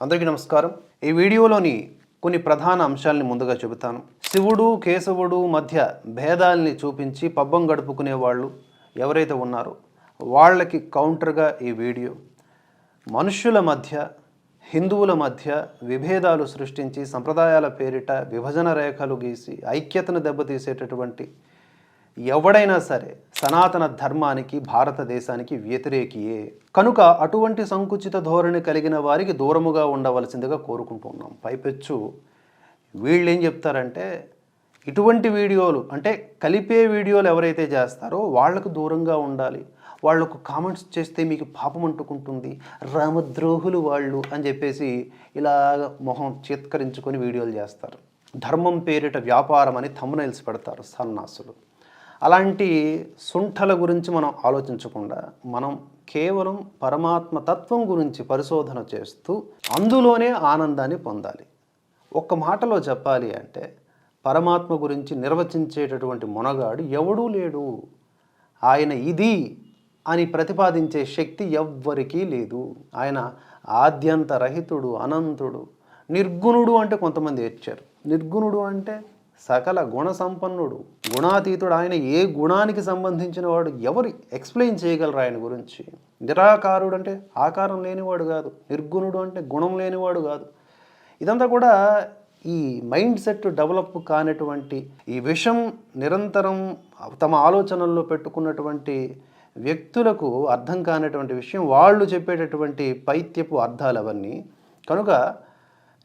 అందరికీ నమస్కారం. ఈ వీడియోలోని కొన్ని ప్రధాన అంశాలని ముందుగా చెబుతాను. శివుడు కేశవుడు మధ్య భేదాల్ని చూపించి పబ్బం గడుపుకునే వాళ్ళు ఎవరైతే ఉన్నారో వాళ్ళకి కౌంటర్గా ఈ వీడియో. మనుష్యుల మధ్య హిందువుల మధ్య విభేదాలు సృష్టించి సంప్రదాయాల పేరిట విభజన రేఖలు గీసి ఐక్యతను దెబ్బతీసేటటువంటి ఎవడైనా సరే సనాతన ధర్మానికి భారతదేశానికి వ్యతిరేకియే. కనుక అటువంటి సంకుచిత ధోరణి కలిగిన వారికి దూరముగా ఉండవలసిందిగా కోరుకుంటున్నాం పైపెచ్చు. వీళ్ళు ఏం చెప్తారంటే ఇటువంటి వీడియోలు అంటే కలిపే వీడియోలు ఎవరైతే చేస్తారో వాళ్ళకు దూరంగా ఉండాలి. వాళ్ళకు కామెంట్స్ చేస్తే మీకు పాపం అంటుకుంటుంది. రామద్రోహులు వాళ్ళు అని చెప్పేసి ఇలాగ మొహం చిత్కరించుకొని వీడియోలు చేస్తారు. ధర్మం పేరిట వ్యాపారం అని thumbnails పెడతారు సన్నాసులు. అలాంటి సుంఠల గురించి మనం ఆలోచించకుండా మనం కేవలం పరమాత్మ తత్వం గురించి పరిశోధన చేస్తూ అందులోనే ఆనందాన్ని పొందాలి. ఒక్క మాటలో చెప్పాలి అంటే పరమాత్మ గురించి నిర్వచించేటటువంటి మునగాడు ఎవడూ లేడు. ఆయన ఇది అని ప్రతిపాదించే శక్తి ఎవ్వరికీ లేదు. ఆయన ఆద్యంత రహితుడు అనంతుడు నిర్గుణుడు అంటే కొంతమంది ఏడ్చారు. నిర్గుణుడు అంటే సకల గుణ సంపన్నుడు గుణాతీతుడు ఆయన ఏ గుణానికి సంబంధించిన వాడు ఎవరు ఎక్స్ప్లెయిన్ చేయగలరు ఆయన గురించి? నిరాకారుడు అంటే ఆకారం లేనివాడు కాదు నిర్గుణుడు అంటే గుణం లేనివాడు కాదు. ఇదంతా కూడా ఈ మైండ్ సెట్ డెవలప్ కానటువంటి ఈ విషం నిరంతరం తమ ఆలోచనల్లో పెట్టుకున్నటువంటి వ్యక్తులకు అర్థం కానటువంటి విషయం వాళ్ళు చెప్పేటటువంటి పైత్యపు అర్థాలు అవన్నీ కనుక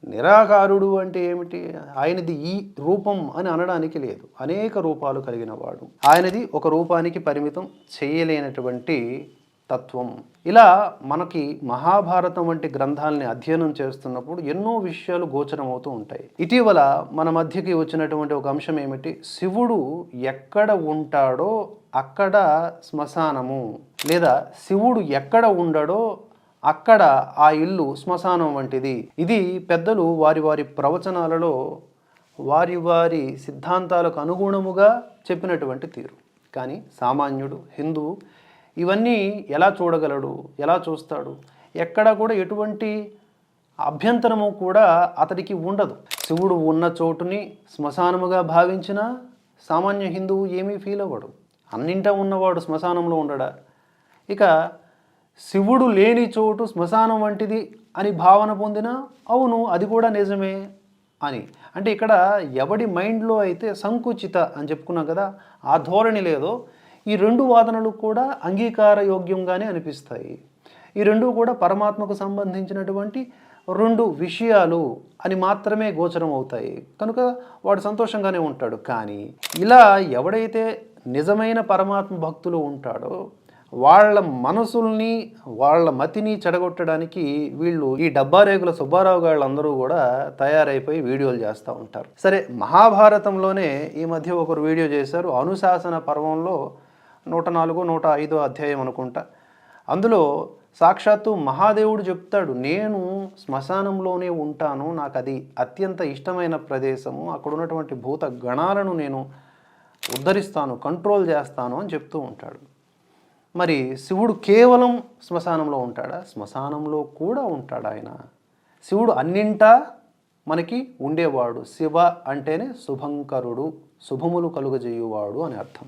నిరాకారుడు అంటే ఏమిటి? ఆయనది ఈ రూపం అని అనడానికి లేదు. అనేక రూపాలు కలిగిన వాడు. ఆయనది ఒక రూపానికి పరిమితం చేయలేనటువంటి తత్వం. ఇలా మనకి మహాభారతం వంటి గ్రంథాలని అధ్యయనం చేస్తున్నప్పుడు ఎన్నో విషయాలు గోచరమవుతూ ఉంటాయి. ఇటీవల మన మధ్యకి వచ్చినటువంటి ఒక అంశం ఏమిటి? శివుడు ఎక్కడ ఉంటాడో అక్కడ శ్మశానము. లేదా శివుడు ఎక్కడ ఉండడో అక్కడ ఆ ఇల్లు శ్మశానం వంటిది. ఇది పెద్దలు వారి వారి ప్రవచనాలలో వారి వారి సిద్ధాంతాలకు అనుగుణముగా చెప్పినటువంటి తీరు. కానీ సామాన్యుడు హిందువు ఇవన్నీ ఎలా చూడగలడు ఎలా చూస్తాడు? ఎక్కడ కూడా ఎటువంటి అభ్యంతరము కూడా అతడికి ఉండదు. శివుడు ఉన్న చోటుని శ్మశానముగా భావించిన సామాన్య హిందువు ఏమీ ఫీల్ అవ్వడు. అన్నింటా ఉన్నవాడు శ్మశానంలో ఉండడా? ఇక శివుడు లేని చోటు శ్మశానం వంటిది అని భావన పొందిన అవును అది కూడా నిజమే అని. అంటే ఇక్కడ ఎవడి మైండ్లో అయితే సంకుచిత అని చెప్పుకున్నాం కదా ఆ ధోరణి లేదో ఈ రెండు వాదనలు కూడా అంగీకార యోగ్యంగానే అనిపిస్తాయి. ఈ రెండు కూడా పరమాత్మకు సంబంధించినటువంటి రెండు విషయాలు అని మాత్రమే గోచరం అవుతాయి. కనుక వాడు సంతోషంగానే ఉంటాడు. కానీ ఇలా ఎవడైతే నిజమైన పరమాత్మ భక్తులు ఉంటాడో వాళ్ళ మనసుల్ని వాళ్ళ మతిని చెడగొట్టడానికి వీళ్ళు ఈ డబ్బారేగుల సుబ్బారావు గాళ్ళందరూ కూడా తయారైపోయి వీడియోలు చేస్తూ ఉంటారు. సరే మహాభారతంలోనే ఈ మధ్య ఒకరు వీడియో చేశారు. అనుశాసన పర్వంలో నూట నాలుగు నూట ఐదో అధ్యాయం అనుకుంటా. అందులో సాక్షాత్తు మహాదేవుడు చెప్తాడు నేను శ్మశానంలోనే ఉంటాను. నాకు అది అత్యంత ఇష్టమైన ప్రదేశము. అక్కడ ఉన్నటువంటి భూత గణాలను నేను ఉద్ధరిస్తాను కంట్రోల్ చేస్తాను అని చెప్తూ ఉంటాడు. మరి శివుడు కేవలం శ్మశానంలో ఉంటాడా? శ్మశానంలో కూడా ఉంటాడు ఆయన? శివుడు అన్నింటా మనకి ఉండేవాడు. శివ అంటేనే శుభంకరుడు శుభములు కలుగజేయువాడు అని అర్థం.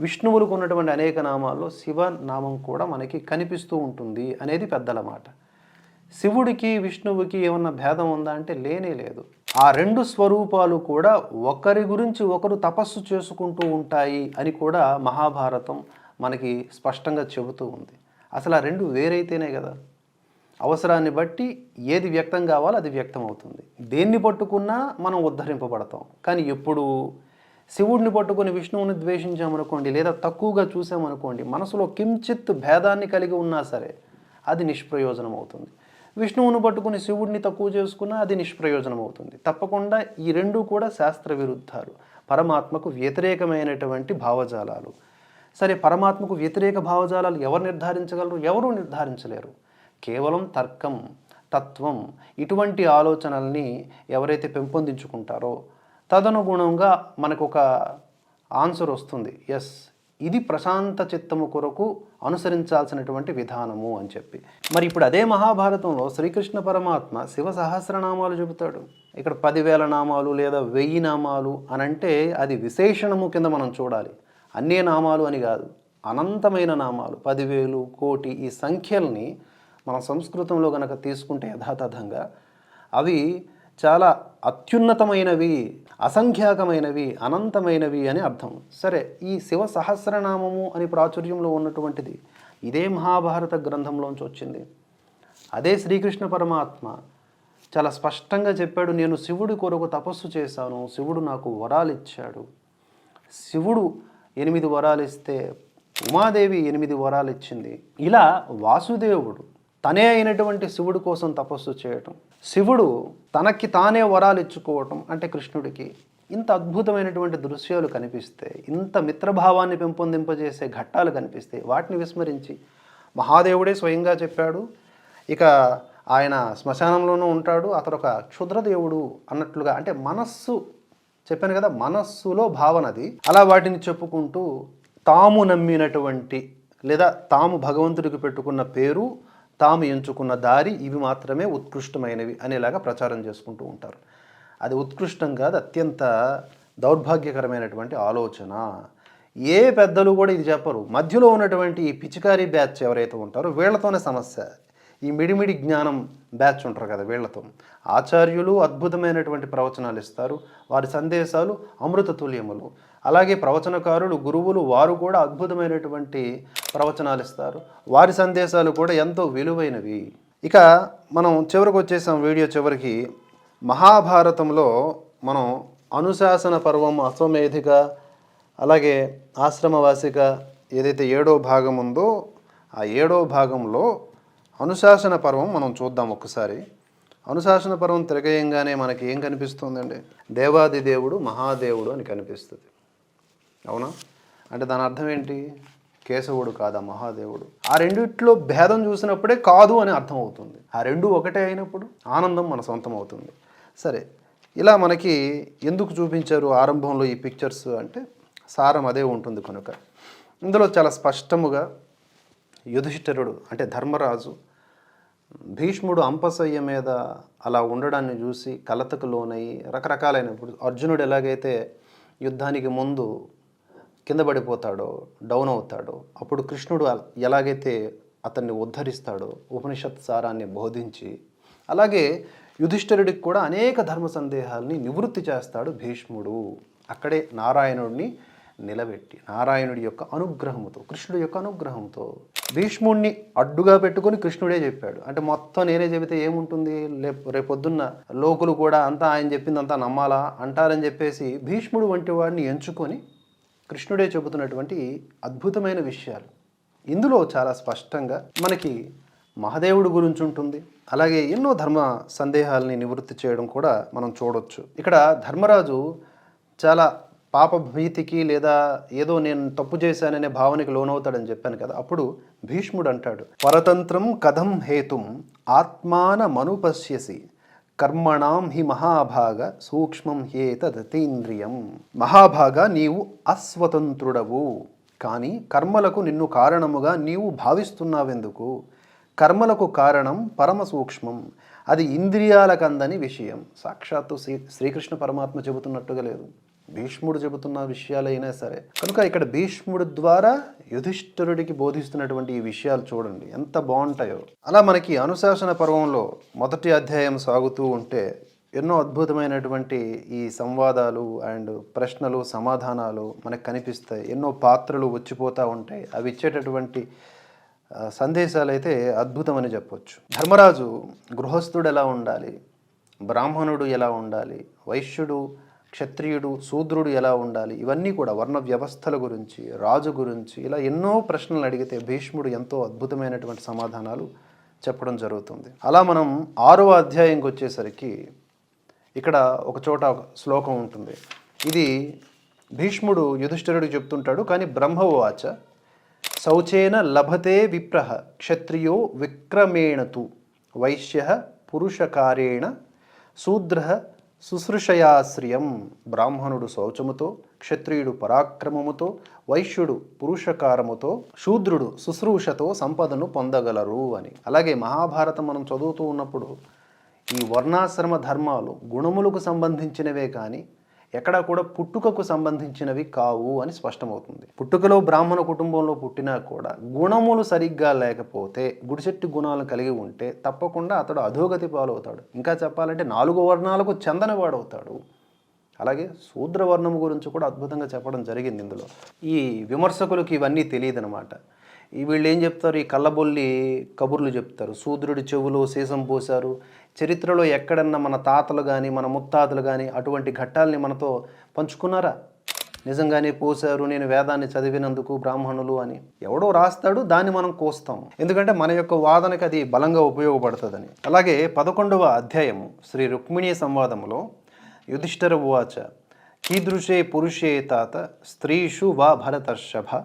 విష్ణువులకు ఉన్నటువంటి అనేక నామాల్లో శివ నామం కూడా మనకి కనిపిస్తూ ఉంటుంది అనేది పెద్దల మాట. శివుడికి విష్ణువుకి ఏమన్నా భేదం ఉందా అంటే లేనే లేదు. ఆ రెండు స్వరూపాలు కూడా ఒకరి గురించి ఒకరు తపస్సు చేసుకుంటూ ఉంటాయి అని కూడా మహాభారతం మనకి స్పష్టంగా చెబుతూ ఉంది. అసలు ఆ రెండు వేరైతేనే కదా? అవసరాన్ని బట్టి ఏది వ్యక్తం కావాలో అది వ్యక్తం అవుతుంది. దేన్ని పట్టుకున్నా మనం ఉద్ధరింపబడతాం. కానీ ఎప్పుడు శివుడిని పట్టుకొని విష్ణువుని ద్వేషించామనుకోండి లేదా తక్కువగా చూసామనుకోండి మనసులో కించిత్ భేదాన్ని కలిగి ఉన్నా సరే అది నిష్ప్రయోజనం అవుతుంది. విష్ణువును పట్టుకుని శివుడిని తక్కువ చేసుకున్నా అది నిష్ప్రయోజనం అవుతుంది. తప్పకుండా ఈ రెండు కూడా శాస్త్ర విరుద్ధాలు పరమాత్మకు వ్యతిరేకమైనటువంటి భావజాలాలు. సరే పరమాత్మకు వ్యతిరేక భావజాలాలు ఎవరు నిర్ధారించగలరు? ఎవరు నిర్ధారించలేరు. కేవలం తర్కం తత్వం ఇటువంటి ఆలోచనల్ని ఎవరైతే పెంపొందించుకుంటారో తదనుగుణంగా మనకు ఒక ఆన్సర్ వస్తుంది. ఎస్ ఇది ప్రశాంత చిత్తము కొరకు అనుసరించాల్సినటువంటి విధానము అని చెప్పి. మరి ఇప్పుడు అదే మహాభారతంలో శ్రీకృష్ణ పరమాత్మ శివ సహస్రనామాలు చెబుతాడు. ఇక్కడ పదివేల నామాలు లేదా వెయ్యి నామాలు అనంటే అది విశేషణము కింద మనం చూడాలి. అన్నే నామాలు అని కాదు అనంతమైన నామాలు పదివేలు కోటి ఈ సంఖ్యల్ని మన సంస్కృతంలో కనుక తీసుకుంటే యథాతథంగా అవి చాలా అత్యున్నతమైనవి అసంఖ్యాకమైనవి అనంతమైనవి అని అర్థం. సరే ఈ శివ సహస్రనామము అని ప్రాచుర్యంలో ఉన్నటువంటిది ఇదే మహాభారత గ్రంథంలోంచి వచ్చింది. అదే శ్రీకృష్ణ పరమాత్మ చాలా స్పష్టంగా చెప్పాడు నేను శివుడి కొరకు తపస్సు చేశాను శివుడు నాకు వరాలు ఇచ్చాడు శివుడు ఎనిమిది వరాలు ఇస్తే ఉమాదేవి ఎనిమిది వరాలు ఇచ్చింది. ఇలా వాసుదేవుడు తనే అయినటువంటి శివుడు కోసం తపస్సు చేయటం శివుడు తనకి తానే వరాలు ఇచ్చుకోవటం అంటే కృష్ణుడికి ఇంత అద్భుతమైనటువంటి దృశ్యాలు కనిపిస్తే ఇంత మిత్రభావాన్ని పెంపొందింపజేసే ఘట్టాలు కనిపిస్తే వాటిని విస్మరించి మహాదేవుడే స్వయంగా చెప్పాడు ఇక ఆయన శ్మశానంలోనూ ఉంటాడు అతడు ఒక క్షుద్రదేవుడు అన్నట్లుగా అంటే మనస్సు చెప్పాను కదా మనస్సులో భావనది అలా వాటిని చెప్పుకుంటూ తాము నమ్మినటువంటి లేదా తాము భగవంతుడికి పెట్టుకున్న పేరు తాము ఎంచుకున్న దారి ఇవి మాత్రమే ఉత్కృష్టమైనవి అనేలాగా ప్రచారం చేసుకుంటూ ఉంటారు. అది ఉత్కృష్టం కాదు అత్యంత దౌర్భాగ్యకరమైనటువంటి ఆలోచన. ఏ పెద్దలు కూడా ఇది చెప్పరు. మధ్యలో ఉన్నటువంటి ఈ పిచికారీ బ్యాచ్ ఎవరైతే ఉంటారో వీళ్ళతోనే సమస్య. ఈ మిడిమిడి జ్ఞానం బ్యాచ్ ఉంటారు కదా వీళ్ళతో. ఆచార్యులు అద్భుతమైనటువంటి ప్రవచనాలు ఇస్తారు. వారి సందేశాలు అమృత తుల్యములు. అలాగే ప్రవచనకారులు గురువులు వారు కూడా అద్భుతమైనటువంటి ప్రవచనాలు ఇస్తారు. వారి సందేశాలు కూడా ఎంతో విలువైనవి. ఇక మనం చివరికి వచ్చేసాం వీడియో చివరికి. మహాభారతంలో మనం అనుశాసన పర్వం అశ్వమేధిక అలాగే ఆశ్రమవాసిక ఏదైతే ఏడో భాగం ఉందో ఆ ఏడో భాగంలో అనుశాసన పర్వం మనం చూద్దాం ఒక్కసారి. అనుశాసన పర్వం తిరగేయంగానే మనకి ఏం కనిపిస్తుందండి? దేవాది దేవుడు మహాదేవుడు అని కనిపిస్తుంది. అవునా? అంటే దాని అర్థం ఏంటి? కేశవుడు కాదా మహాదేవుడు? ఆ రెండిట్లో భేదం చూసినప్పుడే కాదు అని అర్థం అవుతుంది ఆ రెండు ఒకటే అయినప్పుడు ఆనందం మన సొంతం అవుతుంది సరే ఇలా మనకి ఎందుకు చూపించారు ఆరంభంలో ఈ పిక్చర్స్ అంటే సారం అదే ఉంటుంది కనుక. ఇందులో చాలా స్పష్టముగా యుధిష్ఠిరుడు అంటే ధర్మరాజు భీష్ముడు అంపసయ్య మీద అలా ఉండడాన్ని చూసి కలతకు లోనయ్యి రకరకాలైన ఇప్పుడు అర్జునుడు ఎలాగైతే యుద్ధానికి ముందు కింద పడిపోతాడో డౌన్ అవుతాడో అప్పుడు కృష్ణుడు ఎలాగైతే అతన్ని ఉద్ధరిస్తాడో ఉపనిషత్ సారాన్ని బోధించి అలాగే యుధిష్ఠరుడికి కూడా అనేక ధర్మ సందేహాల్ని నివృత్తి చేస్తాడు భీష్ముడు. అక్కడే నారాయణుడిని నిలబెట్టి నారాయణుడి యొక్క అనుగ్రహంతో కృష్ణుడి యొక్క అనుగ్రహంతో భీష్ముడిని అడ్డుగా పెట్టుకొని కృష్ణుడే చెప్పాడు. అంటే మొత్తం నేనే చెబితే ఏముంటుంది? రేపొద్దున్న లోకులు కూడా అంతా ఆయన చెప్పిందంతా నమ్మాలా? అంటారని చెప్పేసి భీష్ముడు వంటి వాడిని ఎంచుకొని కృష్ణుడే చెబుతున్నటువంటి అద్భుతమైన విషయాలు. ఇందులో చాలా స్పష్టంగా మనకి మహాదేవుడు గురించి ఉంటుంది. అలాగే ఎన్నో ధర్మ సందేహాల్ని నివృత్తి చేయడం కూడా మనం చూడొచ్చు. ఇక్కడ ధర్మరాజు చాలా పాప భీతికి లేదా ఏదో నేను తప్పు చేశాననే భావనకి లోనవుతాడని చెప్పాను కదా అప్పుడు భీష్ముడు అంటాడు పరతంత్రం కథం హేతుం ఆత్మాన మనుపశ్యసి కర్మణాం హి మహాభాగ సూక్ష్మం హేతదతీంద్రియం. మహాభాగ నీవు అస్వతంత్రుడవు కానీ కర్మలకు నిన్ను కారణముగా నీవు భావిస్తున్నావెందుకు? కర్మలకు కారణం పరమ సూక్ష్మం అది ఇంద్రియాలకందని విషయం. సాక్షాత్తు శ్రీ శ్రీకృష్ణ పరమాత్మ చెబుతున్నట్టుగా లేదు. భీష్ముడు చెబుతున్న విషయాలైనా సరే. కనుక ఇక్కడ భీష్ముడు ద్వారా యుధిష్ఠరుడికి బోధిస్తున్నటువంటి ఈ విషయాలు చూడండి. ఎంత బాగుంటాయో. అలా మనకి అనుశాసన పర్వంలో మొదటి అధ్యాయం సాగుతూ ఉంటే ఎన్నో అద్భుతమైనటువంటి ఈ సంవాదాలు అండ్ ప్రశ్నలు సమాధానాలు మనకు కనిపిస్తాయి. ఎన్నో పాత్రలు వచ్చిపోతూ ఉంటాయి. అవి ఇచ్చేటటువంటి సందేశాలు అయితే అద్భుతమని చెప్పొచ్చు. ధర్మరాజు గృహస్థుడు ఎలా ఉండాలి? బ్రాహ్మణుడు ఎలా ఉండాలి? వైశ్యుడు క్షత్రియుడు శూద్రుడు ఎలా ఉండాలి? ఇవన్నీ కూడా వర్ణ వ్యవస్థల గురించి రాజు గురించి ఇలా ఎన్నో ప్రశ్నలు అడిగితే భీష్ముడు ఎంతో అద్భుతమైనటువంటి సమాధానాలు చెప్పడం జరుగుతుంది. అలా మనం ఆరవ అధ్యాయంకి వచ్చేసరికి ఇక్కడ ఒక చోట ఒక శ్లోకం ఉంటుంది. ఇది భీష్ముడు యుధిష్ఠిరుడికి చెప్తుంటాడు కానీ బ్రహ్మవాచ శౌచేన లభతే విప్రహ క్షత్రియో విక్రమేణతు వైశ్య పురుషకారేణ శూద్ర శుశ్రూషయాశ్రయం బ్రాహ్మణుడు శౌచముతో క్షత్రియుడు పరాక్రమముతో వైశ్యుడు పురుషకారముతో శూద్రుడు శుశ్రూషతో సంపదను పొందగలరు అని. అలాగే మహాభారతం మనం చదువుతూ ఉన్నప్పుడు ఈ వర్ణాశ్రమ ధర్మాలు గుణములకు సంబంధించినవే కానీ ఎక్కడా కూడా పుట్టుకకు సంబంధించినవి కావు అని స్పష్టమవుతుంది. పుట్టుకలో బ్రాహ్మణ కుటుంబంలో పుట్టినా కూడా గుణములు సరిగ్గా లేకపోతే గుడిచెట్టు గుణాలు కలిగి ఉంటే తప్పకుండా అతడు అధోగతి పాలవుతాడు. ఇంకా చెప్పాలంటే నాలుగు వర్ణాలకు చెందనివాడవుతాడు. అలాగే శూద్రవర్ణము గురించి కూడా అద్భుతంగా చెప్పడం జరిగింది ఇందులో. ఈ విమర్శకులకు ఇవన్నీ తెలియదు అనమాట వీళ్ళు ఏం చెప్తారు? ఈ కళ్ళబొల్లి కబుర్లు చెప్తారు. శూద్రుడి చెవులో సీసం పోశారు. చరిత్రలో ఎక్కడన్నా మన తాతలు కానీ మన ముత్తాతలు కానీ అటువంటి ఘట్టాల్ని మనతో పంచుకున్నారా? నిజంగానే పోశారు నేను వేదాన్ని చదివినందుకు బ్రాహ్మణులు అని. ఎవడో రాస్తాడు దాన్ని మనం కోస్తాం. ఎందుకంటే మన యొక్క వాదనకి అది బలంగా ఉపయోగపడుతుందని. అలాగే పదకొండవ అధ్యాయము శ్రీ రుక్మిణీ సంవాదములో యుధిష్ఠర ఉవాచ కీదృశే పురుషే తాత స్త్రీషు వా భరతర్షభ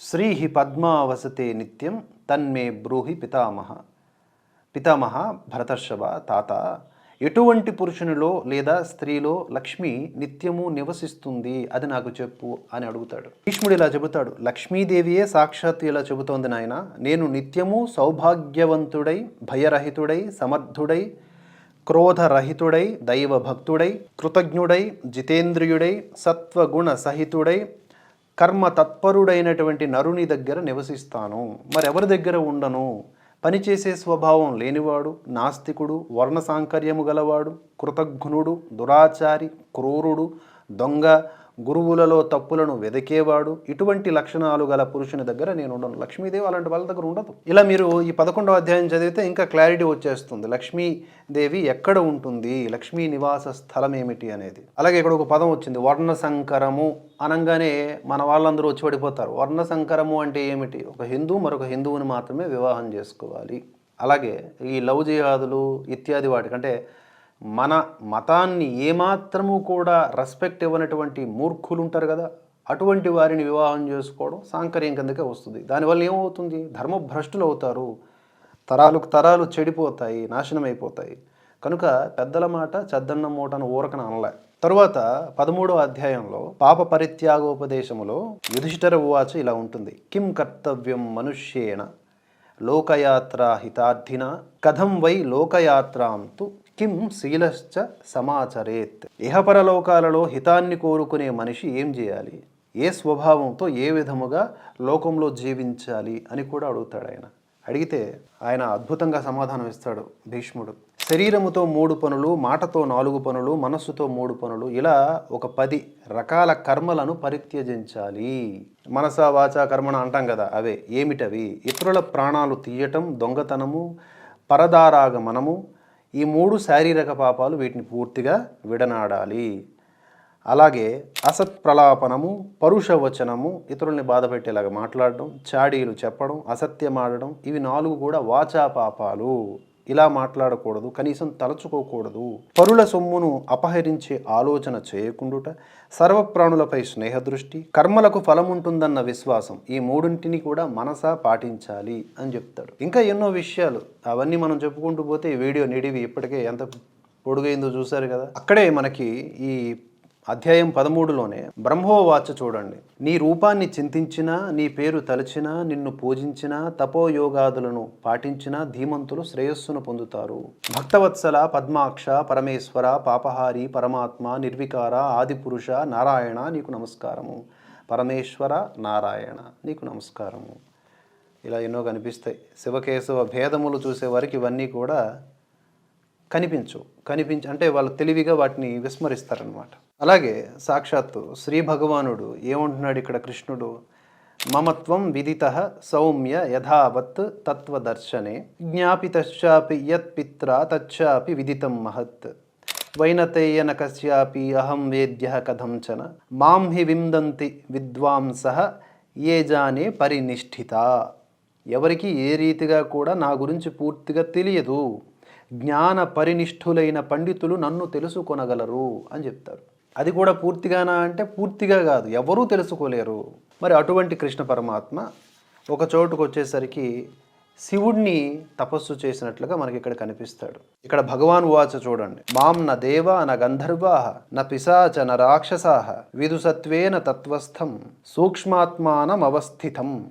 శ్రీహి పద్మావసతే నిత్యం తన్మే బ్రూహి పితామహ. పితామహ భరతర్షభ తాత ఎటువంటి పురుషునిలో లేదా స్త్రీలో లక్ష్మి నిత్యము నివసిస్తుంది? అది నాకు చెప్పు అని అడుగుతాడు. భీష్ముడు ఇలా చెబుతాడు లక్ష్మీదేవియే సాక్షాత్ ఇలా చెబుతోంది నాయన. నేను నిత్యము సౌభాగ్యవంతుడై భయరహితుడై సమర్థుడై క్రోధరహితుడై దైవభక్తుడై కృతజ్ఞుడై జితేంద్రియుడై సత్వగుణ సహితుడై కర్మ తత్పరుడైనటువంటి నరుని దగ్గర నివసిస్తాను. మరెవరి దగ్గర ఉండను? పనిచేసే స్వభావం లేనివాడు నాస్తికుడు వర్ణ సాంకర్యము గలవాడు కృతఘ్నుడు దురాచారి క్రూరుడు దొంగ గురువులలో తప్పులను వెదకేవాడు. ఇటువంటి లక్షణాలు గల పురుషుని దగ్గర నేను ఉండను. లక్ష్మీదేవి అలాంటి వాళ్ళ దగ్గర ఉండదు. ఇలా మీరు ఈ పదకొండవ అధ్యాయం చదివితే ఇంకా క్లారిటీ వచ్చేస్తుంది. లక్ష్మీదేవి ఎక్కడ ఉంటుంది? లక్ష్మీ నివాస స్థలం ఏమిటి అనేది. అలాగే ఇక్కడ ఒక పదం వచ్చింది. వర్ణ సంకరము అనగానే మన వాళ్ళందరూ వచ్చి పడిపోతారు. వర్ణ సంకరము అంటే ఏమిటి? ఒక హిందూ మరొక హిందువుని మాత్రమే వివాహం చేసుకోవాలి. అలాగే ఈ లవ్ జిహాదులు ఇత్యాది వాటికంటే మన మతాన్ని ఏమాత్రము కూడా రెస్పెక్ట్ ఇవ్వనటువంటి మూర్ఖులు ఉంటారు కదా అటువంటి వారిని వివాహం చేసుకోవడం సాంకర్యం కిందకే వస్తుంది. దానివల్ల ఏమవుతుంది? ధర్మభ్రష్టులు అవుతారు. తరాలకు తరాలు చెడిపోతాయి నాశనం అయిపోతాయి కనుక పెద్దల మాట చెద్దన్న మూటను ఊరకన అనలే. తరువాత పదమూడవ అధ్యాయంలో పాప పరిత్యాగోపదేశములో యుధిష్ఠర ఉవాచ ఇలా ఉంటుంది. కిం కర్తవ్యం మనుష్యేణ లోకయాత్ర హితార్థిన కథం వై లోకయాత్రాం తు కిం శీలశ్చ సమాచరేత్. ఇహపరలోకాలలో హితాన్ని కోరుకునే మనిషి ఏం చేయాలి? ఏ స్వభావంతో ఏ విధముగా లోకంలో జీవించాలి అని కూడా అడుగుతాడు ఆయన. అడిగితే ఆయన అద్భుతంగా సమాధానం ఇస్తాడు భీష్ముడు. శరీరముతో మూడు పనులు మాటతో నాలుగు పనులు మనస్సుతో మూడు పనులు ఇలా ఒక పది రకాల కర్మలను పరిత్యజించాలి. మనస వాచ కర్మణ అంటాం కదా అవే. ఏమిటవి? ఇతరుల ప్రాణాలు తీయటం దొంగతనము పరదారాగమనము ఈ మూడు శారీరక పాపాలు వీటిని పూర్తిగా విడనాడాలి. అలాగే అసత్ప్రలాపనము పరుషవచనము ఇతరుల్ని బాధపెట్టేలాగా మాట్లాడడం చాడీలు చెప్పడం అసత్యమాడడం ఇవి నాలుగు కూడా వాచా పాపాలు. ఇలా మాట్లాడకూడదు కనీసం తలచుకోకూడదు. పరుల సొమ్మును అపహరించే ఆలోచన చేయకుండుట సర్వప్రాణులపై స్నేహదృష్టి కర్మలకు ఫలముంటుందన్న విశ్వాసం ఈ మూడింటిని కూడా మనసా పాటించాలి అని చెప్తాడు. ఇంకా ఎన్నో విషయాలు అవన్నీ మనం చెప్పుకుంటూ పోతే ఈ వీడియో నిడివి ఇప్పటికే ఎంత పొడుగైందో చూశారు కదా. అక్కడే మనకి ఈ అధ్యాయం పదమూడులోనే బ్రహ్మోవాచ చూడండి. నీ రూపాన్ని చింతించినా నీ పేరు తలచినా నిన్ను పూజించినా తపోయోగాదులను పాటించినా ధీమంతులు శ్రేయస్సును పొందుతారు. భక్తవత్సల పద్మాక్ష పరమేశ్వర పాపహారి పరమాత్మ నిర్వికార ఆదిపురుష నారాయణ నీకు నమస్కారము. పరమేశ్వర నారాయణ నీకు నమస్కారము. ఇలా ఎన్నో కనిపిస్తాయి. శివకేశవ భేదములు చూసే వారికి ఇవన్నీ కూడా కనిపించు కనిపించి అంటే వాళ్ళు తెలివిగా వాటిని విస్మరిస్తారనమాట అలాగే సాక్షాత్తు శ్రీ భగవానుడు ఏమంటున్నాడు ఇక్కడ కృష్ణుడు? మమత్వం విదిత సౌమ్య యథావత్ తత్వదర్శనే జ్ఞాపితాపి యత్ పిత్ర తచ్చాపి విదితం మహత్. వైనతేయన కస్యాపి అహం వేద్య కథంచన మాం హి విందంతి విద్వాంస ఏ జానే పరినిష్ఠిత. ఎవరికి ఏ రీతిగా కూడా నా గురించి పూర్తిగా తెలియదు. జ్ఞాన పరినిష్ఠులైన పండితులు నన్ను తెలుసుకొనగలరు అని చెప్తారు. అది కూడా పూర్తిగానా అంటే పూర్తిగా కాదు. ఎవరూ తెలుసుకోలేరు. మరి అటువంటి కృష్ణ పరమాత్మ ఒక చోటుకు వచ్చేసరికి శివుణ్ణి తపస్సు చేసినట్లుగా మనకి ఇక్కడ కనిపిస్తాడు. ఇక్కడ భగవాన్ వాచ చూడండి. మాం న దేవ న గంధర్వా న పిశాచ న రాక్షసాహ విదుసత్వేన తత్వస్థం సూక్ష్మాత్మానం అవస్థితం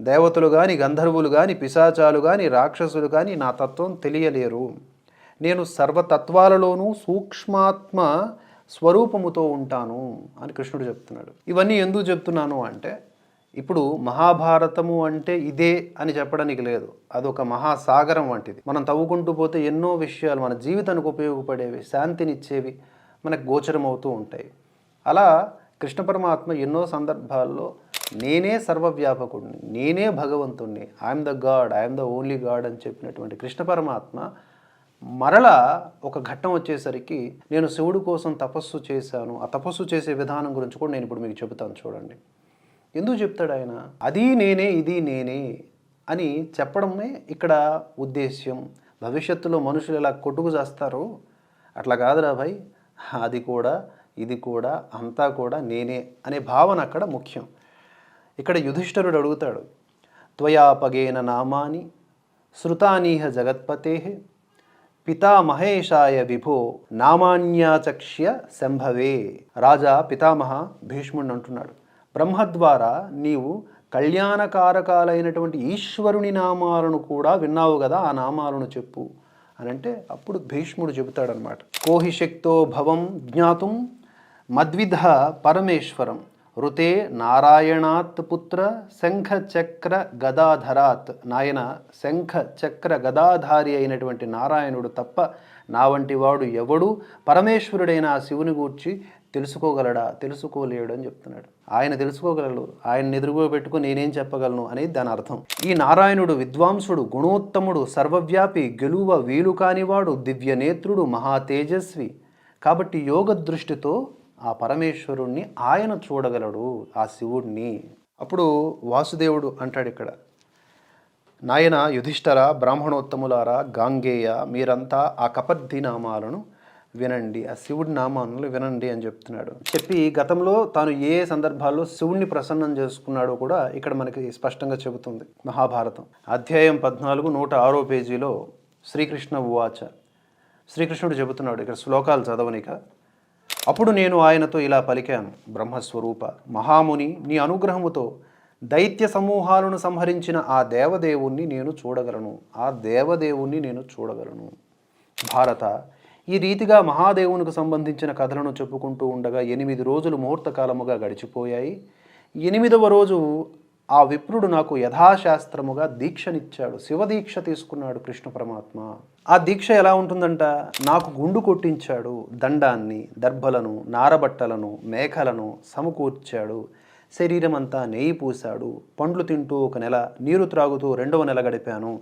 దేవతలు కానీ గంధర్వులు కానీ పిశాచాలు కానీ రాక్షసులు కానీ నా తత్వం తెలియలేరు. నేను సర్వతత్వాలలోనూ సూక్ష్మాత్మ స్వరూపముతో ఉంటాను అని కృష్ణుడు చెప్తున్నాడు. ఇవన్నీ ఎందుకు చెప్తున్నాను అంటే ఇప్పుడు మహాభారతము అంటే ఇదే అని చెప్పడానికి లేదు. అదొక మహాసాగరం వంటిది. మనం తవ్వుకుంటూ పోతే ఎన్నో విషయాలు మన జీవితానికి ఉపయోగపడేవి శాంతినిచ్చేవి మనకు గోచరం అవుతూ ఉంటాయి. అలా కృష్ణ పరమాత్మ ఎన్నో సందర్భాల్లో నేనే సర్వవ్యాపకుడిని నేనే భగవంతుణ్ణి I am the God I am the only God అని చెప్పినటువంటి కృష్ణ పరమాత్మ మరలా ఒక ఘట్టం వచ్చేసరికి నేను శివుడు కోసం తపస్సు చేశాను. ఆ తపస్సు చేసే విధానం గురించి కూడా నేను ఇప్పుడు మీకు చెబుతాను చూడండి. ఎందుకు చెప్తాడు ఆయన? అది నేనే ఇది నేనే అని చెప్పడమే ఇక్కడ ఉద్దేశ్యం. భవిష్యత్తులో మనుషులు ఎలా కొట్టుకు చేస్తారో అట్లా కాదురా భాయ్. అది కూడా ఇది కూడా అంతా కూడా నేనే అనే భావన అక్కడ ముఖ్యం. ఇక్కడ యుధిష్ఠరుడు అడుగుతాడు త్వయాపగేన నామాని శృతానీహ జగత్పతే పితామహేషాయ విభో నామాన్యాచక్ష్య సంభవే. రాజా పితామహ భీష్ముడిని అంటున్నాడు బ్రహ్మ ద్వారా నీవు కళ్యాణకారకాలైనటువంటి ఈశ్వరుని నామాలను కూడా విన్నావు కదా ఆ నామాలను చెప్పు. అని అంటే అప్పుడు భీష్ముడు చెబుతాడనమాట కోహిశక్తో భవం జ్ఞాతుం మద్విధ పరమేశ్వరం. ఋతే నారాయణాత్ పుత్ర శంఖ చక్ర గదాధరాత్. నాయన శంఖ చక్ర గదాధారి అయినటువంటి నారాయణుడు తప్ప నా వంటి వాడు ఎవడు పరమేశ్వరుడైన ఆ శివుని గూర్చి తెలుసుకోగలడా? తెలుసుకోలేడు అని చెప్తున్నాడు. ఆయన తెలుసుకోగలడు. ఆయన ఎదురుగో పెట్టుకుని నేనేం చెప్పగలను అనేది దాని అర్థం. ఈ నారాయణుడు విద్వాంసుడు గుణోత్తముడు సర్వవ్యాపి గెలువ వీలు కానివాడు దివ్య నేత్రుడు మహా తేజస్వి. కాబట్టి యోగ దృష్టితో ఆ పరమేశ్వరుణ్ణి ఆయన చూడగలడు ఆ శివుణ్ణి. అప్పుడు వాసుదేవుడు అంటాడు ఇక్కడ నాయన యుధిష్ఠర బ్రాహ్మణోత్తములారా గాంగేయ మీరంతా ఆ కపర్ధి నామాలను వినండి ఆ శివుడి నామాలను వినండి అని చెప్తున్నాడు. చెప్పి గతంలో తాను ఏ సందర్భాల్లో శివుణ్ణి ప్రసన్నం చేసుకున్నాడో కూడా ఇక్కడ మనకి స్పష్టంగా చెబుతుంది మహాభారతం. అధ్యాయం పద్నాలుగు నూట ఆరో పేజీలో శ్రీకృష్ణ ఉవాచ. శ్రీకృష్ణుడు చెబుతున్నాడు ఇక్కడ శ్లోకాలు చదవనిక అప్పుడు నేను ఆయనతో ఇలా పలికాను బ్రహ్మస్వరూప మహాముని నీ అనుగ్రహముతో దైత్య సమూహాలను సంహరించిన ఆ దేవదేవుణ్ణి నేను చూడగలను ఆ దేవదేవుణ్ణి నేను చూడగలను. భారత ఈ రీతిగా మహాదేవునికి సంబంధించిన కథలను చెప్పుకుంటూ ఉండగా ఎనిమిది రోజులు ముహూర్తకాలముగా గడిచిపోయాయి. ఎనిమిదవ రోజు ఆ విప్రుడు నాకు యథాశాస్త్రముగా దీక్షనిచ్చాడు. శివదీక్ష తీసుకున్నాడు కృష్ణ పరమాత్మ. ఆ దీక్ష ఎలా ఉంటుందంట? నాకు గుండు కొట్టించాడు దండాన్ని దర్భలను నారబట్టలను మేకలను సమకూర్చాడు. శరీరం అంతా నెయ్యి పూశాడు. పండ్లు తింటూ ఒక నెల నీరు త్రాగుతూ రెండవ నెల గడిపాను.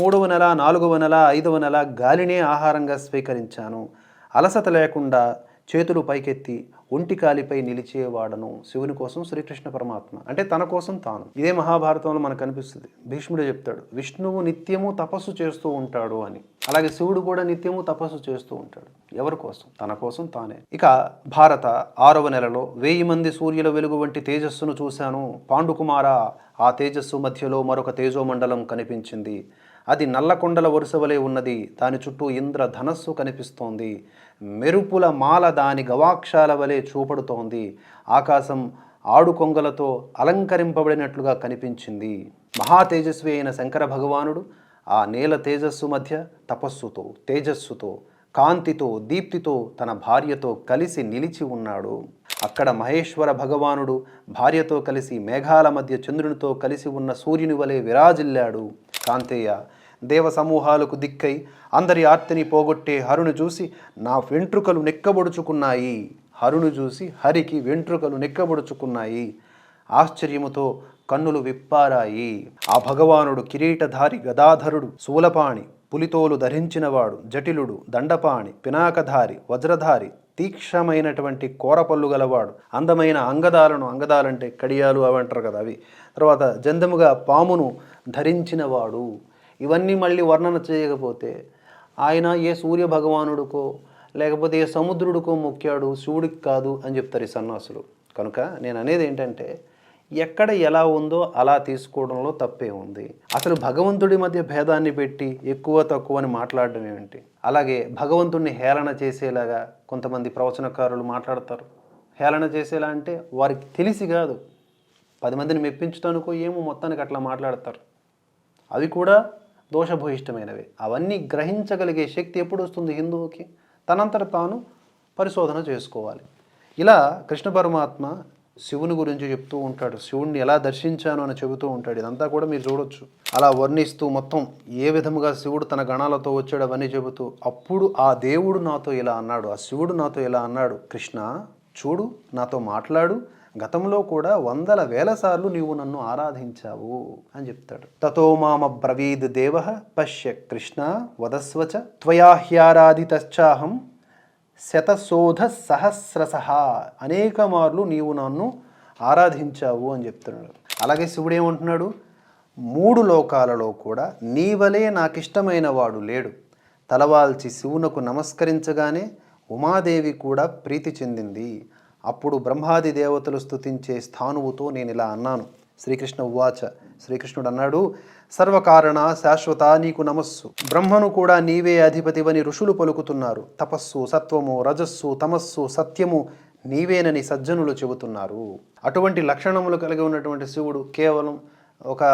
మూడవ నెల నాలుగవ నెల ఐదవ నెల గాలినే ఆహారంగా స్వీకరించాను. అలసత లేకుండా చేతులు పైకెత్తి ఒంటి కాలిపై నిలిచేవాడను శివుని కోసం శ్రీకృష్ణ పరమాత్మ. అంటే తన కోసం తాను. ఇదే మహాభారతంలో మనకు కనిపిస్తుంది భీష్ముడు చెప్తాడు విష్ణువు నిత్యము తపస్సు చేస్తూ ఉంటాడు అని. అలాగే శివుడు కూడా నిత్యము తపస్సు చేస్తూ ఉంటాడు. ఎవరి కోసం? తన కోసం తానే. ఇక భారత ఆరవ నెలలో వెయ్యి మంది సూర్యుల వెలుగు వంటి తేజస్సును చూశాను. పాండుకుమార ఆ తేజస్సు మధ్యలో మరొక తేజోమండలం కనిపించింది. అది నల్లకొండల వరుస వలె ఉన్నది. దాని చుట్టూ ఇంద్ర ధనస్సు కనిపిస్తోంది. మెరుపుల మాల దాని గవాక్షాల వలె చూపడుతోంది. ఆకాశం ఆడుకొంగలతో అలంకరింపబడినట్లుగా కనిపించింది. మహా తేజస్వి అయిన శంకర భగవానుడు ఆ నేల తేజస్సు మధ్య తపస్సుతో తేజస్సుతో కాంతితో దీప్తితో తన భార్యతో కలిసి నిలిచి ఉన్నాడు. అక్కడ మహేశ్వర భగవానుడు భార్యతో కలిసి మేఘాల మధ్య చంద్రునితో కలిసి ఉన్న సూర్యుని వలె విరాజిల్లాడు. కాంతేయ దేవ సమూహాలకు దిక్కై అందరి ఆర్తిని పోగొట్టే హరుణు చూసి నా వెంట్రుకలు నెక్కబొడుచుకున్నాయి. హరుణు చూసి హరికి వెంట్రుకలు నెక్కబొడుచుకున్నాయి. ఆశ్చర్యముతో కన్నులు విప్పారాయి. ఆ భగవానుడు కిరీటధారి గదాధరుడు శూలపాణి పులితోలు ధరించినవాడు జటిలుడు దండపాణి పినాకధారి వజ్రధారి తీక్షమైనటువంటి కోరపల్లు గలవాడు అందమైన అంగదాలను అంగదాలంటే కడియాలు అవి అంటారు కదా అవి. తర్వాత జందముగా పామును ధరించినవాడు. ఇవన్నీ మళ్ళీ వర్ణన చేయకపోతే ఆయన ఏ సూర్య భగవానుడికో లేకపోతే ఏ సముద్రుడికో మొక్కాడు శివుడికి కాదు అని చెప్తారు ఈ సన్నాసులు కనుక నేను అనేది ఏంటంటే ఎక్కడ ఎలా ఉందో అలా తీసుకోవడంలో తప్పే ఉంది. అసలు భగవంతుడి మధ్య భేదాన్ని పెట్టి ఎక్కువ తక్కువ అని మాట్లాడడం ఏమిటి? అలాగే భగవంతుడిని హేళన చేసేలాగా కొంతమంది ప్రవచనకారులు మాట్లాడతారు. హేళన చేసేలా అంటే వారికి తెలిసి కాదు. పది మందిని మెప్పించడానికో ఏమో మొత్తానికి అట్లా మాట్లాడతారు. అవి కూడా దోషభూయిష్టమైనవి. అవన్నీ గ్రహించగలిగే శక్తి ఎప్పుడు వస్తుంది? హిందువుకి. తనంతట తాను పరిశోధన చేసుకోవాలి. ఇలా కృష్ణ పరమాత్మ శివుని గురించి చెప్తూ ఉంటాడు. శివుణ్ణి ఎలా దర్శించాను అని చెబుతూ ఉంటాడు. ఇదంతా కూడా మీరు చూడొచ్చు. అలా వర్ణిస్తూ మొత్తం ఏ విధముగా శివుడు తన గణాలతో వచ్చాడు అవన్నీ చెబుతూ అప్పుడు ఆ దేవుడు నాతో ఇలా అన్నాడు ఆ శివుడు నాతో ఇలా అన్నాడు. కృష్ణ చూడు నాతో మాట్లాడు గతంలో కూడా వందల వేల సార్లు నీవు నన్ను ఆరాధించావు అని చెప్తాడు. తతో మామ బ్రవీద్ దేవ పశ్య కృష్ణ వదస్వచ త్వయాహ్యారాధితశ్చాహం శతశోధ సహస్రస అనేక మార్లు నీవు నన్ను ఆరాధించావు అని చెప్తున్నాడు. అలాగే శివుడు ఏమంటున్నాడు? మూడు లోకాలలో కూడా నీ వలే నాకిష్టమైన వాడు లేడు. తలవాల్చి శివునకు నమస్కరించగానే ఉమాదేవి కూడా ప్రీతి చెందింది. అప్పుడు బ్రహ్మాది దేవతలు స్థుతించే స్థానువుతో నేను ఇలా అన్నాను. శ్రీకృష్ణ ఉవాచ శ్రీకృష్ణుడు అన్నాడు సర్వకారణ శాశ్వత నీకు నమస్సు. బ్రహ్మను కూడా నీవే అధిపతివని ఋషులు పలుకుతున్నారు. తపస్సు సత్వము రజస్సు తమస్సు సత్యము నీవేనని సజ్జనులు చెబుతున్నారు. అటువంటి లక్షణములు కలిగి ఉన్నటువంటి శివుడు కేవలం ఒక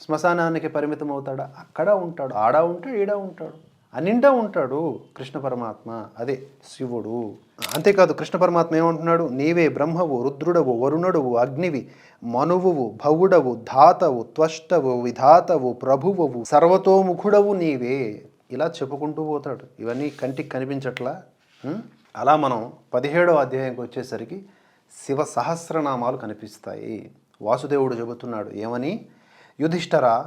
శ్మశానానికి పరిమితం అవుతాడా అక్కడ ఉంటాడు ఆడ ఉంటాడు ఈడ ఉంటాడు. అనిండా ఉంటాడు కృష్ణ పరమాత్మ. అదే శివుడు. అంతేకాదు కృష్ణ పరమాత్మ ఏమంటున్నాడు? నీవే బ్రహ్మవు రుద్రుడవు వరుణుడవు అగ్నివి మనువువు భవుడవు ధాతవు త్వష్టవు విధాతవు ప్రభువవు సర్వతోముఖుడవు నీవే. ఇలా చెప్పుకుంటూ పోతాడు. ఇవన్నీ కంటికి కనిపించట్లా? అలా మనం పదిహేడవ అధ్యాయంకి వచ్చేసరికి శివ సహస్రనామాలు కనిపిస్తాయి. వాసుదేవుడు చెబుతున్నాడు ఏమని? యుధిష్ఠరా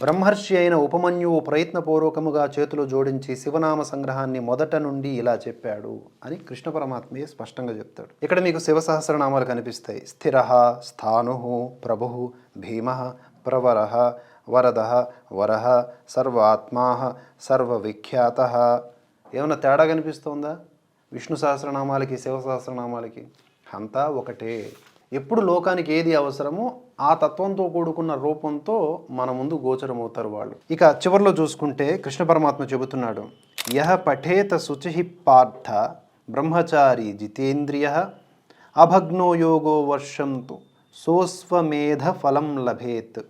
బ్రహ్మర్షి అయిన ఉపమన్యువు ప్రయత్నపూర్వకముగా చేతులు జోడించి శివనామ సంగ్రహాన్ని మొదట నుండి ఇలా చెప్పాడు అని కృష్ణ పరమాత్మయ్య స్పష్టంగా చెప్తాడు. ఇక్కడ మీకు శివ సహస్రనామాలు కనిపిస్తాయి. స్థిర స్థాను ప్రభు భీమ ప్రవర వరద వర సర్వాత్మా సర్వవిఖ్యాత. ఏమన్నా తేడా కనిపిస్తోందా? విష్ణు సహస్రనామాలకి శివ సహస్రనామాలకి? అంతా ఒకటే. ఎప్పుడు లోకానికి ఏది అవసరమో ఆ తత్వంతో కూడుకున్న రూపంతో మన ముందు గోచరమవుతారు వాళ్ళు. ఇక చివరిలో చూసుకుంటే కృష్ణ పరమాత్మ చెబుతున్నాడు యహ పఠేత శుచి పార్థ బ్రహ్మచారి జితేంద్రియ అభగ్నో యోగో వర్షంతు సోస్వమేధ ఫలం లభేత్.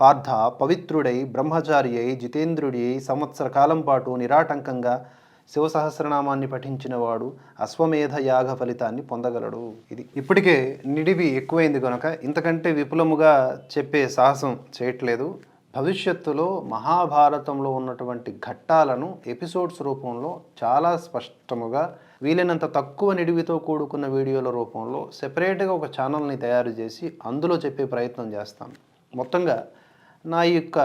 పార్థ పవిత్రుడై బ్రహ్మచారి అయి జితేంద్రుడి సంవత్సర కాలం పాటు నిరాటంకంగా శివ సహస్రనామాన్ని పఠించిన వాడు అశ్వమేధ యాగ ఫలితాన్ని పొందగలడు. ఇది ఇప్పటికే నిడివి ఎక్కువైంది కనుక ఇంతకంటే విపులముగా చెప్పే సాహసం చేయట్లేదు. భవిష్యత్తులో మహాభారతంలో ఉన్నటువంటి ఘట్టాలను ఎపిసోడ్స్ రూపంలో చాలా స్పష్టముగా వీలైనంత తక్కువ నిడివితో కూడుకున్న వీడియోల రూపంలో సెపరేట్గా ఒక ఛానల్ని తయారు చేసి అందులో చెప్పే ప్రయత్నం చేస్తాం. మొత్తంగా నా యొక్క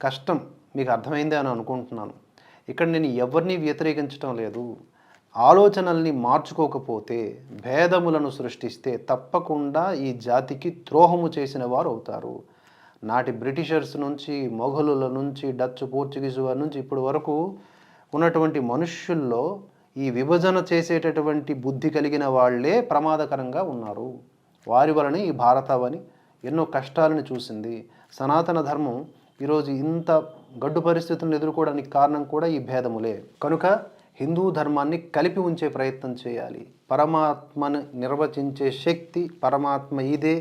కష్టం మీకు అర్థమైందే అని అనుకుంటున్నాను. ఇక్కడ నేను ఎవరిని వ్యతిరేకించటం లేదు. ఆలోచనల్ని మార్చుకోకపోతే భేదములను సృష్టిస్తే తప్పకుండా ఈ జాతికి ద్రోహము చేసిన వారు అవుతారు. నాటి బ్రిటిషర్స్ నుంచి మొఘలుల నుంచి డచ్ పోర్చుగీస్ వారి నుంచి ఇప్పటి వరకు ఉన్నటువంటి మనుష్యుల్లో ఈ విభజన చేసేటటువంటి బుద్ధి కలిగిన వాళ్ళే ప్రమాదకరంగా ఉన్నారు. వారి వలన ఈ భారతావని ఎన్నో కష్టాలను చూసింది. సనాతన ధర్మం ఈరోజు ఇంత గడ్డు పరిస్థితులను ఎదుర్కోవడానికి కారణం కూడా ఈ భేదములే. కనుక హిందూ ధర్మాన్ని కలిపి ఉంచే ప్రయత్నం చేయాలి. పరమాత్మను నిర్వచించే శక్తి పరమాత్మ ఇదే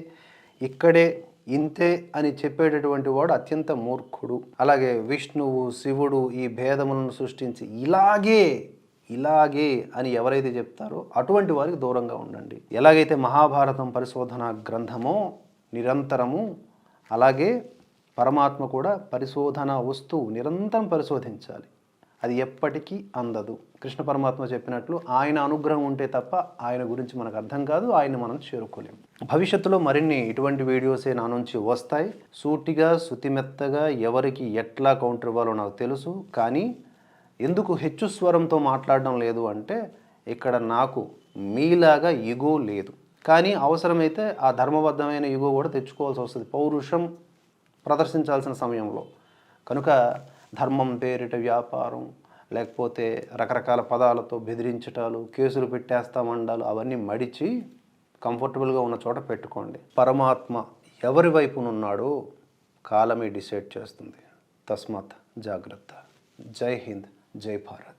ఇక్కడే ఇంతే అని చెప్పేటటువంటి వాడు అత్యంత మూర్ఖుడు. అలాగే విష్ణువు శివుడు ఈ భేదములను సృష్టించి ఇలాగే ఇలాగే అని ఎవరైతే చెప్తారో అటువంటి వారికి దూరంగా ఉండండి. ఎలాగైతే మహాభారతం పరిశోధన గ్రంథమో నిరంతరము అలాగే పరమాత్మ కూడా పరిశోధన వస్తువు నిరంతరం పరిశోధించాలి. అది ఎప్పటికీ అందదు. కృష్ణ పరమాత్మ చెప్పినట్లు ఆయన అనుగ్రహం ఉంటే తప్ప ఆయన గురించి మనకు అర్థం కాదు ఆయన మనం చేరుకోలేము భవిష్యత్తులో మరిన్ని ఇటువంటి వీడియోసే నా నుంచి వస్తాయి. సూటిగా శుతిమెత్తగా ఎవరికి ఎట్లా కౌంటర్ ఇవ్వాలో నాకు తెలుసు కానీ ఎందుకు హెచ్చు స్వరంతో మాట్లాడడం లేదు అంటే ఇక్కడ నాకు మీలాగా ఇగో లేదు. కానీ అవసరమైతే ఆ ధర్మబద్ధమైన ఇగో కూడా తెచ్చుకోవాల్సి వస్తుంది. పౌరుషం ప్రదర్శించాల్సిన సమయంలో. కనుక ధర్మం పేరిట వ్యాపారం లేకపోతే రకరకాల పదాలతో బెదిరించటాలు కేసులు పెట్టేస్తామండాలు అవన్నీ మడిచి కంఫర్టబుల్గా ఉన్న చోట పెట్టుకోండి. పరమాత్మ ఎవరి వైపునున్నాడో కాలమే డిసైడ్ చేస్తుంది. తస్మాత్ జాగ్రత్త. జై హింద్ జై భారత్.